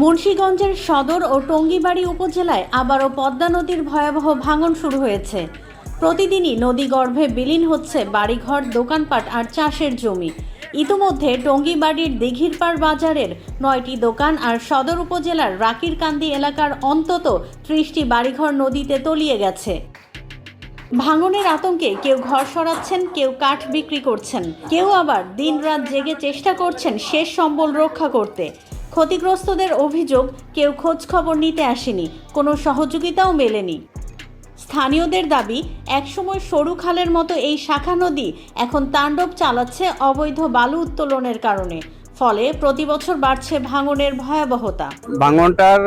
মুন্সীগঞ্জের সদর ও টঙ্গিবাড়ি উপজেলায় আবারও পদ্মা নদীর ভয়াবহ ভাঙন শুরু হয়েছে। প্রতিদিনই নদীগর্ভে বিলীন হচ্ছে বাড়িঘর, দোকানপাট আর চাষের জমি। ইতিমধ্যে টঙ্গিবাড়ির দিঘিরপাড় বাজারের নয়টি দোকান আর সদর উপজেলার রাকিরকান্দি এলাকার অন্তত ত্রিশটি বাড়িঘর নদীতে তলিয়ে গেছে। ভাঙনের আতঙ্কে কেউ ঘর সরাচ্ছেন, কেউ কাঠ বিক্রি করছেন। কেউ আবার দিনরাত জেগে চেষ্টা করছেন শেষ সম্বল রক্ষা করতে। ক্ষতিগ্রস্তদের অভিযোগ কেউ খোঁজ খবর নিতে আসেনি, কোনো সহযোগিতাও মেলেনি। স্থানীয়দের দাবি, একসময় সরু খালের মতো এই শাখা নদী এখন তাণ্ডব চালাচ্ছে অবৈধ বালু উত্তোলনের কারণে, ফলে প্রতি বছর বাড়ছে ভাঙনের ভয়াবহতা। ভাঙনটার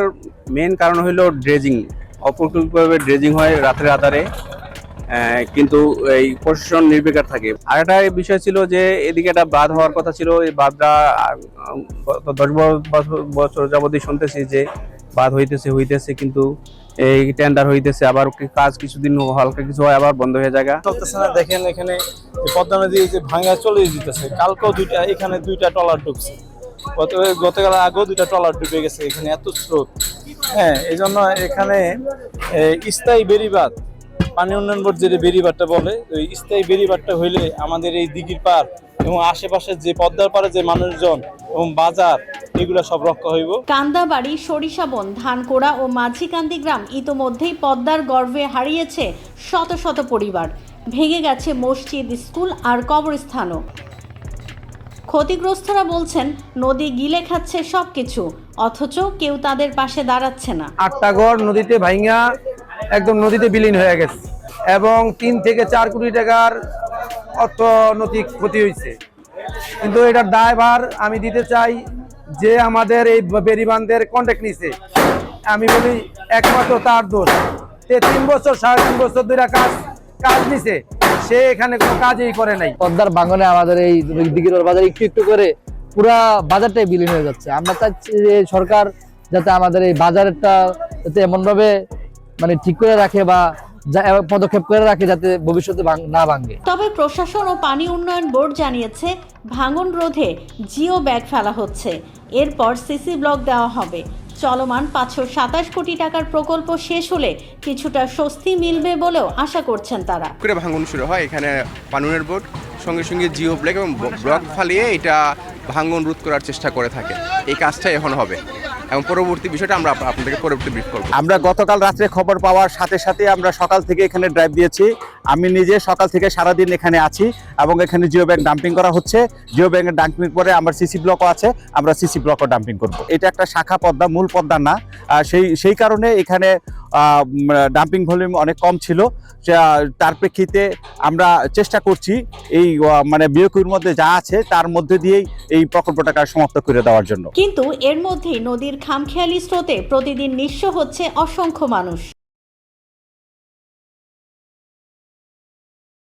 মেন কারণ হলো ড্রেজিং অপ্রকল্পভাবে ড্রেজিং হয় রাত্রে রাতারে। কিন্তু এই প্রশাসন নির্বিকার থাকে। আর একটা বিষয় ছিল যে, এদিকে একটা বাঁধ হওয়ার কথা ছিল। এই বাঁধটা দশ বছর যাবতীয় শুনতেছি যে বাদ হইতেছে হইতেছে, কিন্তু এই টেন্ডার হইতেছে। আবার কাজ কিছুদিন হালকা কিছু হয়, আবার বন্ধ হয়ে যায় দেখেন এখানে পদ্মা নদী যে ভাঙা চলে যেতেছে। কালকেও দুইটা, এখানে দুইটা ট্রলার ডুবছে গত, গতকাল আগেও দুইটা ট্রলার ডুবে গেছে, এখানে এত স্রোত। হ্যাঁ এই জন্য এখানে স্থায়ী বেড়িবাঁধ পানি উন্নয়ন বোর্ড যে বেড়িবাঁধটা বলে ওই স্থায়ী বেড়িবাঁধটা হইলে আমাদের এই দিঘির পার এবং আশেপাশের যে পদ্মার পারে যে মানুষজন এবং বাজার এগুলো সব রক্ষা হইব। কান্দাবাড়ি সরিষাবন ধানকোড়া ও মাঝিকান্দি গ্রাম ইতোমধ্যেই পদ্মার গর্ভে হারিয়েছে শত শত পরিবার। ভেঙে গেছে মসজিদ স্কুল আর কবরস্থানও। ক্ষতিগ্রস্তরা বলছেন নদী গিলে খাচ্ছে সবকিছু অথচ কেউ তাদের পাশে দাঁড়াচ্ছে না। আটটা ঘর নদীতে ভাইঙ্গা একদম নদীতে বিলীন হয়ে গেছে। এবং তিন থেকে চার কোটি টাকার অর্থনৈতিক ক্ষতি হয়েছে। কিন্তু এটার দায়ভার আমি দিতে চাই যে আমাদের এই বেরিবান্ধের কন্ট্যাক্ট নিছে। আমি বলি, একমাত্র তার দোষ। সে তিন বছর, সাড়ে তিন বছর ধরে কাজ কাজ নিছে। সে এখানে কোনো কাজই করে নাই। পদ্মার ভাঙনে আমাদের এই দিঘির বাজার একটু একটু করে পুরা বাজারটাই বিলীন হয়ে যাচ্ছে। আমরা চাচ্ছি যে সরকার যাতে আমাদের এই বাজারটা যাতে এমন ভাবে মানে ঠিক করে রাখে বা যা- পদক্ষেপ করে রাখে যাতে ভবিষ্যতে না ভাঙে। তবে প্রশাসন ও পানি উন্নয়ন বোর্ড জানিয়েছে ভাঙন রোধে জিও ব্যাগ ফেলা হচ্ছে। এরপর সিসি ব্লক দেওয়া হবে। চলমান পাঁচশো সাতাশ কোটি টাকার প্রকল্প শেষ হলে কিছুটা স্বস্তি মিলবে বলেও আশা করছেন তারা। করে ভাঙন শুরু হয় এখানে পানুনের বোর্ড সঙ্গে সঙ্গে জিও ব্লক এবং ব্লক ফালিয়ে এটা ভাঙন রোধ করার চেষ্টা করে থাকে। এই কাজটাই এখন হবে। এবং পরবর্তী বিষয়টা আমরা আপ- আপনাদেরকে পরবর্তী ব্রিফ করব। আমরা গতকাল রাত্রে খবর পাওয়ার সাথে সাথে আমরা সকাল থেকে এখানে ড্রাইভ দিয়েছি। আমি নিজে সকাল থেকে সারাদিন এখানে আছি এবং এখানে জিও ব্যাংক ডাম্পিং করা হচ্ছে। জিও ব্যাংকের ডাম্পিং করে আমার সিসি ব্লকও আছে। আমরা সিসি ব্লকও ডাম্পিং করব। এটা একটা শাখা পদ্মা, মূল পদ্মা না। সেই সেই কারণে এখানে ডাম্পিং ভলিউম অনেক কম ছিল। তার প্রেক্ষিতে আমরা চেষ্টা করছি এই মানে বিয়োকুর মধ্যে যা আছে তার মধ্যে দিয়েই এই প্রকল্পটাকে সমাপ্ত করে দেওয়ার জন্য। কিন্তু এর মধ্যেই নদীর খামখেয়ালি স্রোতে প্রতিদিন নিঃস্ব হচ্ছে অসংখ্য মানুষ।